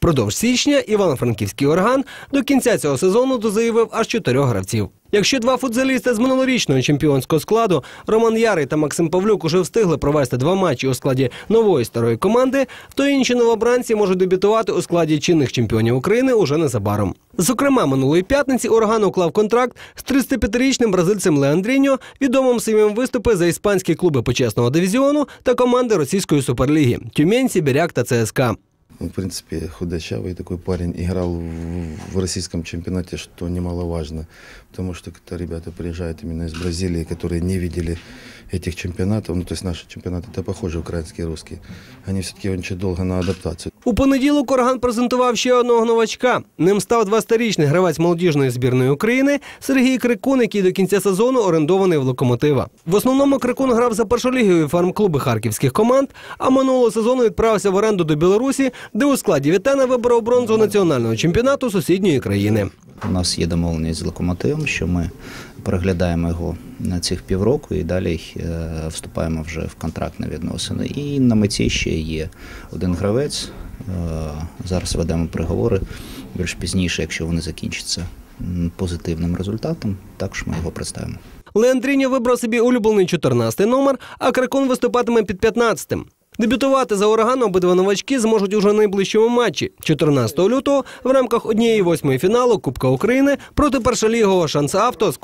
Продовж січня Івано-Франківський орган до кінця цього сезону дозаявив аж чотирьох гравців. Якщо два футзалісти з минулорічного чемпіонського складу Роман Ярий та Максим Павлюк уже встигли провести два матчі у складі нової старої команди, то інші новобранці можуть дебютувати у складі чинних чемпіонів України уже незабаром. Зокрема, минулої п'ятниці Орган уклав контракт з 35-річним бразильцем Леандріньо, відомим своїм виступи за іспанські клуби почесного дивізіону та команди російської суперліги Тюмень, Сібіряк та ЦСКА. Он, в принципе, худощавый такой парень. Играл в, в российском чемпионате, что немаловажно. Потому что когда ребята приезжают именно из Бразилии, которые не видели этих чемпионатов, ну, то есть наши чемпионаты, это похоже украинские и русские, они все-таки очень долго на адаптацию. У понеділок Орган презентував ще одного новачка. Ним став 20-річний гравець молодіжної збірної України Сергій Крикун, який до кінця сезону орендований в локомотива. В основному Крикун грав за першолігові фармклуби харківських команд, а минулого сезону відправився в оренду до Білорусі, де у складі Вітена виборов бронзу національного чемпіонату сусідньої країни. У нас є домовленість з локомотивом, що ми переглядаємо його на цих півроку і далі е, вступаємо вже в контрактні відносини. І на меті ще є один гравець. Е, Зараз ведемо переговори більш пізніше, якщо вони закінчаться позитивним результатом, також ми його представимо. Леандріньо вибрав собі улюблений 14-й номер, а Крикун виступатиме під 15-тим. Дебютувати за ураганом обидва новачки зможуть уже найближчому матчі. 14 лютого в рамках однієї восьмої фіналу Кубка України проти першолігового шансавто з